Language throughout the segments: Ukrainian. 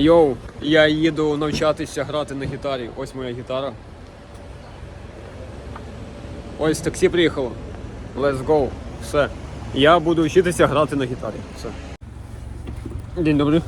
Йоу, я їду навчатися грати на гітарі. Ось моя гітара. Ось таксі приїхало. Let's go. Все. Я буду вчитися грати на гітарі. Все. День добрий.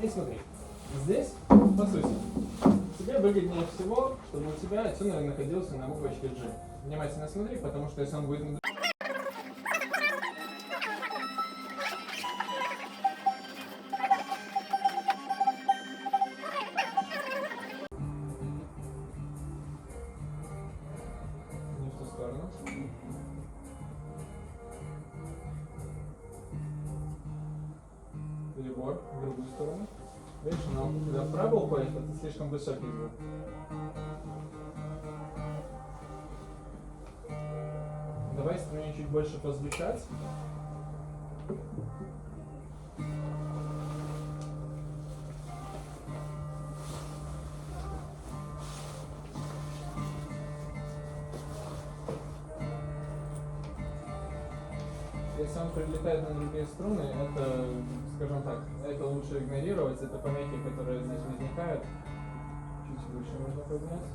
И смотри, здесь, по сути, тебе выгоднее всего, чтобы у тебя тюнер находился на буквочке G. Внимательно смотри, потому что если он будет... уходит, это слишком высокий звук. Давай струне чуть больше позвучать. Другие струны, это, скажем так, это лучше игнорировать, это помехи, которые здесь возникают. Чуть выше можно поднять.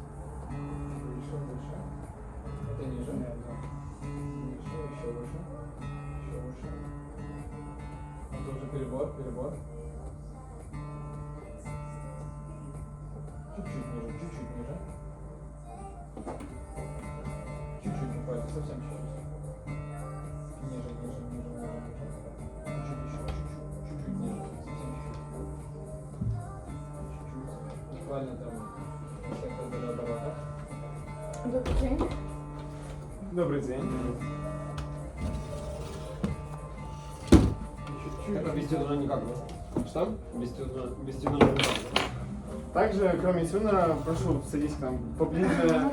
Выше, выше. Это ниже. Выше, еще выше. Еще выше. Это уже перебор, перебор. Чуть-чуть ниже, чуть-чуть ниже. Чуть-чуть буквально, совсем чуть-чуть. Добрый день. Это без тюнера никак, да? Что? Без тюнера, без тюнера никак. Также, кроме тюнера, прошу, садись к нам поближе.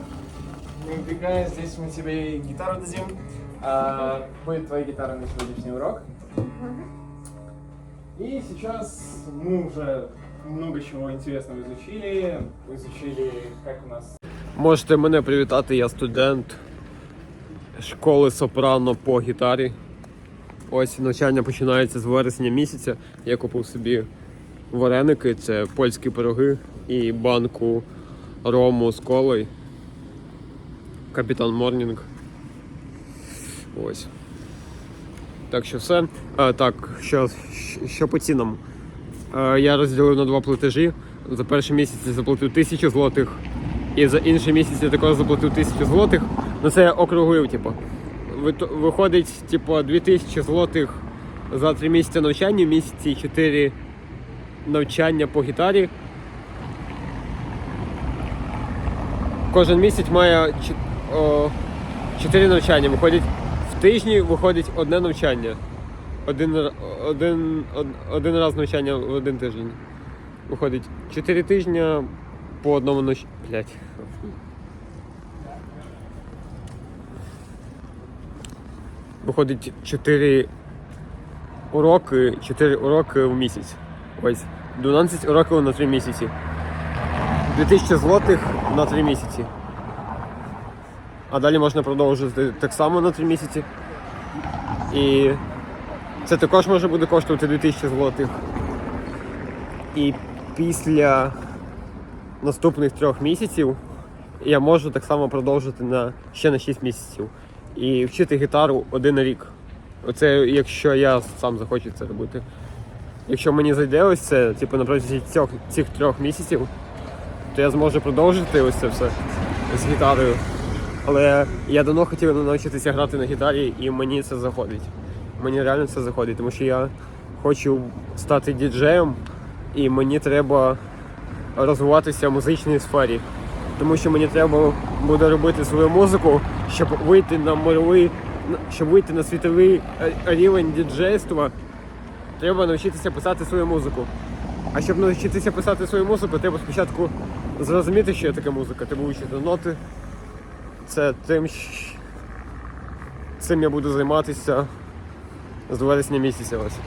Не убегай, здесь мы тебе гитару дадим. А, будет твоя гитара на сегодняшний урок. И сейчас мы уже много чего интересного изучили. Изучили, как у нас Можете мене привітати, я студент школи сопрано по гітарі. Ось навчання починається з вересня місяця. Я купив собі вареники, це польські пироги і банку рому з колою. Капітан Морнінг. Ось. Так що все. А, так, що, що по цінам? Е, я розділив на два платежі. За перший місяць я заплатив 1000 злотих. І за інший місяць я також заплатив 1000 злотих. Ну це я округлив, типу. Виходить, типу, 2000 злотих за 3 місяці навчання, в місяці 4 навчання по гітарі. Кожен місяць має 4 навчання. Виходить в тижні виходить одне навчання. Один, один, один раз навчання в один тиждень. Виходить 4 тижні по одному ночі. Блять. Виходить 4 уроки, 4 уроки в місяць. Ось. 12 уроків на 3 місяці. 2000 злотих на 3 місяці. А далі можна продовжити так само на 3 місяці. І це також може буде коштувати 2000 злотих. І після наступних трьох місяців я можу так само продовжити на ще на 6 місяців і вчити гітару один рік. Оце якщо я сам захочу це робити. Якщо мені зайде ось це, типу на протязі цих, цих трьох місяців, то я зможу продовжити ось це все з гітарою. Але я давно хотів навчитися грати на гітарі, і мені це заходить. Мені реально це заходить, тому що я хочу стати діджеєм, і мені треба розвиватися в музичній сфері. Тому що мені треба буде робити свою музику, щоб вийти на мировий, щоб вийти на світовий е, рівень діджейства, треба навчитися писати свою музику. А щоб навчитися писати свою музику, треба спочатку зрозуміти, що таке музика. Треба вчити ноти. Це тим, цим я буду займатися з вересня місяця ось.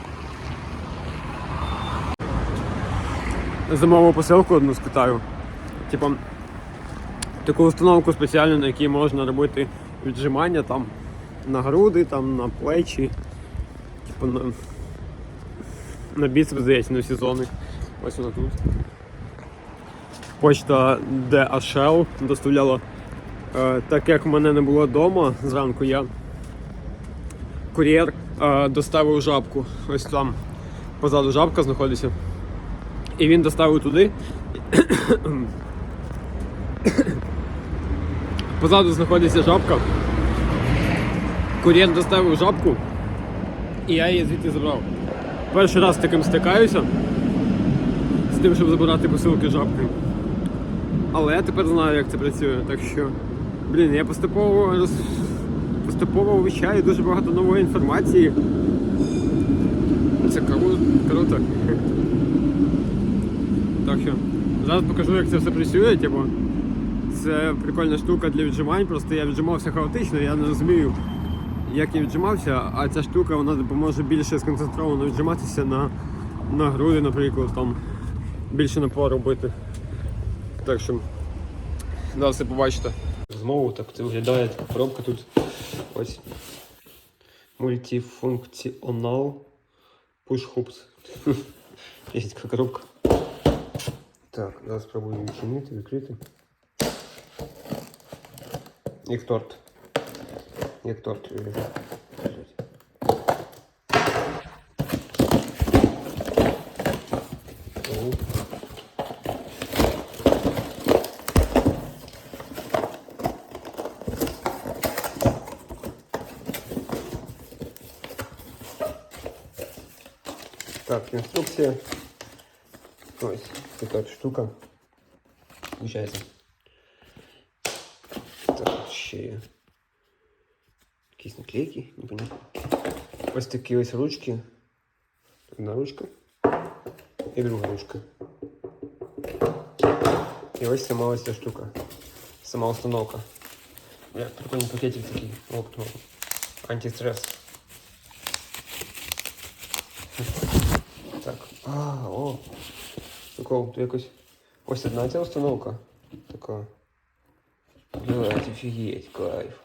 Замовив посилку одну з Китаю. Типа таку установку спеціальну, на якій можна робити віджимання там на груди, там на плечі, типу на, на біцепс, здається, на всі зони. Ось вона тут. Почта DHL доставляла. Е, так як в мене не було вдома зранку, я кур'єр е, доставив жабку. Ось там позаду жабка знаходиться. І він доставив туди. Позаду знаходиться жабка. Кур'єр доставив жабку, і я її звідти забрав. Перший раз таким стикаюся. З тим, щоб забирати посилки жабки. Але я тепер знаю, як це працює. Так що, блін, я поступово роз... поступово вивчаю дуже багато нової інформації. Це кру... круто. Так що, зараз покажу, як це все працює, типу. Це прикольна штука для віджимань, просто я віджимався хаотично, я не розумію, як я віджимався, а ця штука вона допоможе більше сконцентровано віджиматися на, на груди, наприклад, там більше напору робити. Так що зараз все побачите. Знову так це виглядає така коробка тут. Ось. Мультифункціонал Push Hoops. Є така коробка. Так, зараз спробуємо відчинити, відкрити. Як торт. Як торт. е, лежить. О. Так, інструкція. Ось така от штука. Включається. Якісь наклейки, непонятно. Ось такі ось ручки. Одна ручка. І друга ручка. І ось сама ось ця штука. Сама установка. Бля, прикольний пакетик такий. О, хто. Антистрес. Так. А, о. Прикол, тут якось. Ось одна ця установка. Така. Блять, офігеть, кайф.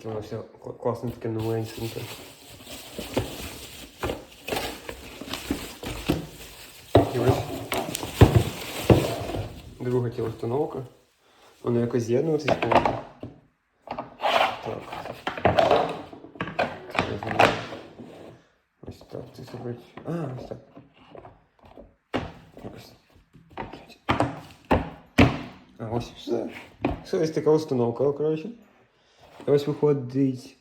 Яке воно все кла- класне таке новенькеньке. І ось друга ця установка. Воно якось з'єднуватись повинно. Так. Ось так це зробити. А, ось так. Ось. А ось все. Все ось така установка, коротше. І ось виходить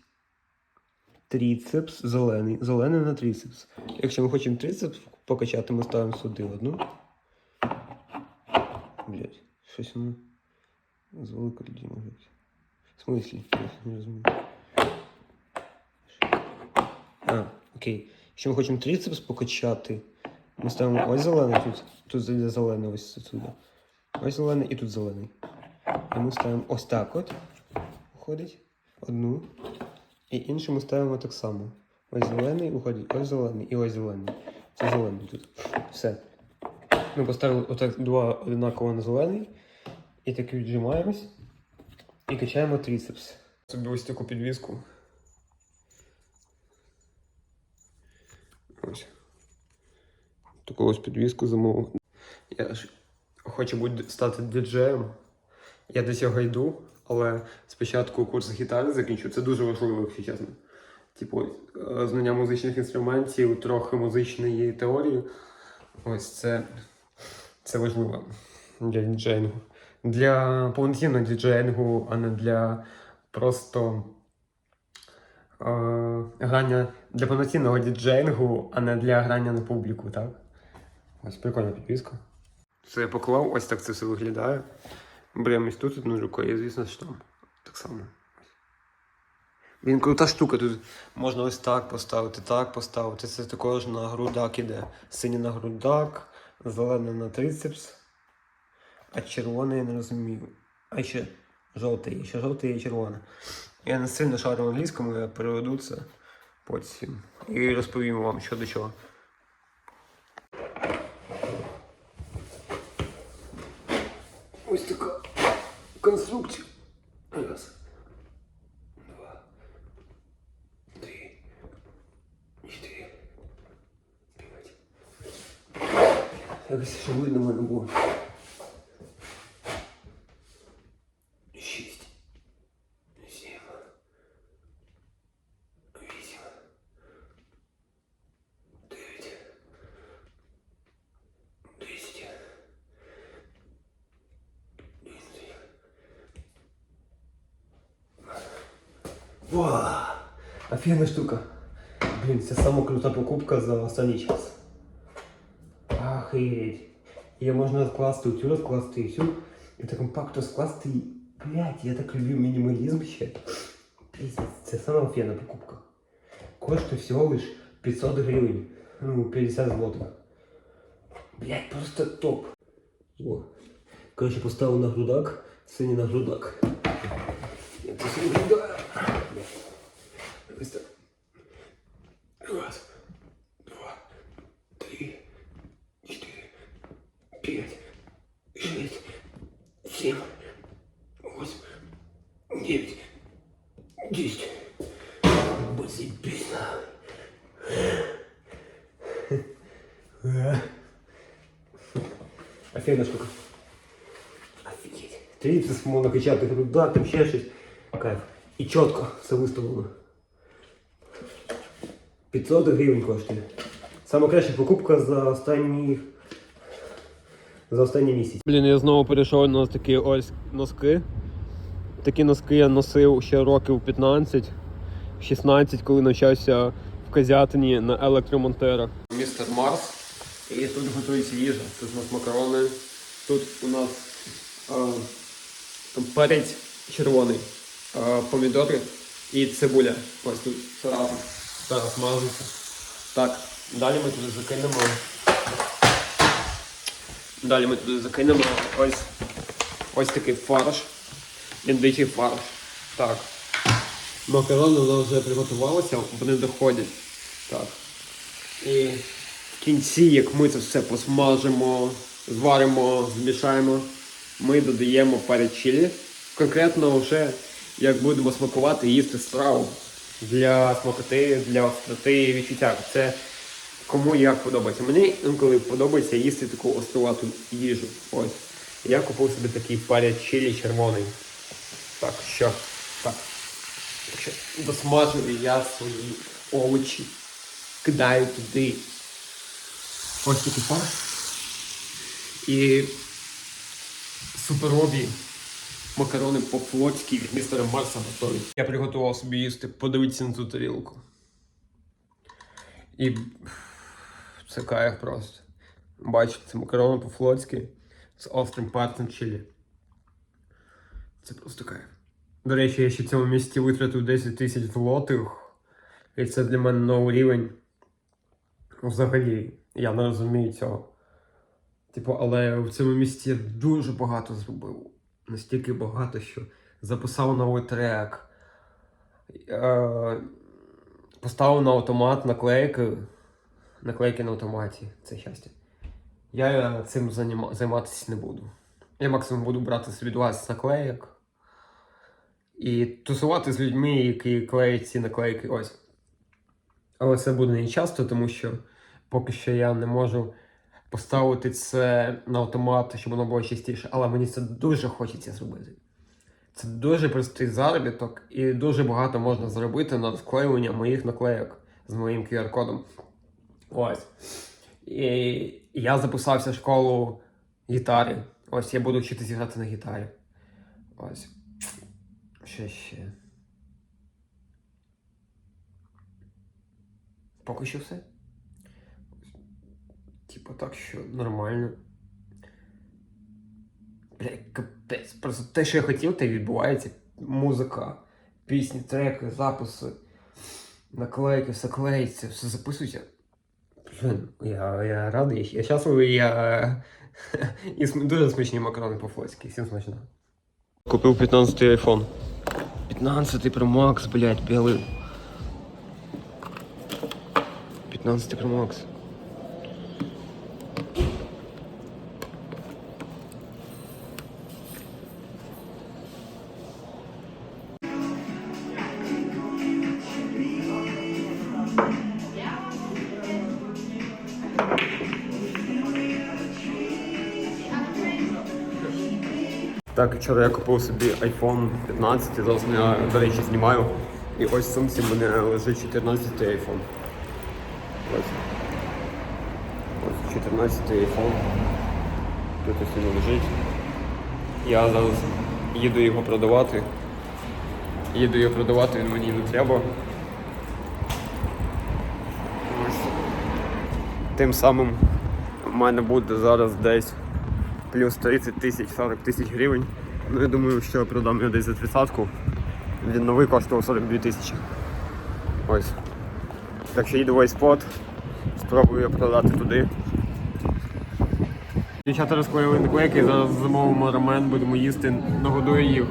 тріцепс зелений. Зелений на тріцепс. Якщо ми хочемо тріцепс покачати, ми ставимо сюди одну. Блять, щось воно з великої людини. В смислі? Не розумію. А, окей. Якщо ми хочемо тріцепс покачати, ми ставимо ось зелений тут. Тут зелений ось сюди. Ось зелений і тут зелений. І ми ставимо ось так от. Виходить. Одну. І іншу ми ставимо так само. Ось зелений виходить, ось зелений і ось зелений. Це зелений тут. Все. Ми поставили отак два одинаково на зелений. І так віджимаємось. І качаємо тріцепс. Собі ось таку підвіску. Ось. Таку ось підвіску замовив. Я ж хочу бути стати діджеєм. Я до цього йду, але спочатку курс гітари закінчу. Це дуже важливо, якщо чесно. Типу, е, знання музичних інструментів, трохи музичної теорії. Ось це, це важливо для діджеїнгу. для повноцінного діджеїнгу, а не для просто е, грання для повноцінного діджеїнгу, а не для грання на публіку, так? Ось прикольна підписка. Це я поклав, ось так це все виглядає. Беремо ось тут одну рукою, і звісно ж там. Так само. Він крута штука, тут можна ось так поставити, так поставити. Це також на грудак іде. Синій на грудак, зелений на трицепс, а червоний я не розумію. А ще жовтий, ще жовтий і червоний. Я не сильно шарю англійському, я переведу це потім і розповім вам, що до чого. Ось така конструкція. Вау! Офігенна штука. Блін, це сама крута покупка за останній час. Охереть. Її можна розкласти, цю розкласти і цю. І так компактно скласти. і- Блять, я так люблю мінімалізм ще. Пиздець, це сама офігенна покупка. Коштує всього лиш 500 гривень. Ну, 50 злотих. Блять, просто топ. О. Коротше, поставив на грудак, синій на грудак. Я це все виглядає. Ось так. Раз, два, три, чотири, п'ять, шість, сім, восемь, дев'ять, десять. Басить пізно. Офігенна штука. Офігеть. Трицепс можна качати грудак, там ще щось. Кайф. І чітко все виставлено. 500 гривень коштує. Саме краща покупка за останні. За останній місяць. Блін, я знову перейшов на такі ось носки. Такі носки я носив ще років 15-16, коли навчався в Казятині на електромонтерах. Містер Марс. І тут готується їжа. Тут у нас макарони. Тут у нас е, перець червоний, е, помідори і цибуля. Ось тут все разом. Зараз мазується. Так, далі ми туди закинемо. Далі ми туди закинемо ось, ось такий фарш. Індичий фарш. Так. Макарони нас вже приготувалися, вони доходять. Так. І в кінці, як ми це все посмажимо, зваримо, змішаємо, ми додаємо перець чилі. Конкретно вже як будемо смакувати їсти страву для смакоти, для остроти відчуття. Це кому як подобається. Мені інколи подобається їсти таку острувату їжу. Ось. Я купив собі такий перець чилі червоний. Так, що? Так. Так що досмажую я свої овочі. Кидаю туди. Ось такий фарш. І суперові макарони по-флотськи від містера Марса готові. Я приготував собі їсти, подивіться на цю тарілку. І це кайф просто. Бачите, це макарони по-флотськи з острим перцем чилі. Це просто кайф. До речі, я ще в цьому місці витратив 10 тисяч злотих. І це для мене новий рівень. Взагалі, я не розумію цього. Типу, але в цьому місці я дуже багато зробив. Настільки багато, що записав новий трек. Е, поставив на автомат наклейки. Наклейки на автоматі. Це щастя. Я цим займатися не буду. Я максимум буду брати собі 20 наклейок. І тусувати з людьми, які клеять ці наклейки. Ось. Але це буде не часто, тому що поки що я не можу поставити це на автомат, щоб воно було частіше. Але мені це дуже хочеться зробити. Це дуже простий заробіток і дуже багато можна зробити на розклеювання моїх наклейок з моїм QR-кодом. Ось. І я записався в школу гітари Ось я буду вчитися грати на гітарі. Ось. Ще ще. Поки що все. Типу так, що нормально. Бля, капець. Просто те, що я хотів, те відбувається. Музика, пісні, треки, записи, наклейки, все клеїться, все записується. Блін, я, я радий, я щасливий, я. І дуже смачні макарони по-флотськи, всім смачно. Купив 15 iPhone. 15 Pro Max, блядь, білий. 15 Pro Max. Вчора я купив собі iPhone 15, зараз я, до речі, знімаю. І ось в сумці в мене лежить 14 iPhone. Ось. Ось 14 iPhone. Тут ось він лежить. Я зараз їду його продавати. Їду його продавати, він мені не треба. Ось. Тим самим в мене буде зараз десь плюс 30 тисяч 40 тисяч гривень. Ну я думаю, що я продам його десь за тридцятку. Він новий коштував 42 тисячі. Ось. Так що їду в iSpot, спробую його продати туди. Дівчата розклеїли наклейки, зараз замовимо рамен, будемо їсти, нагодую їх.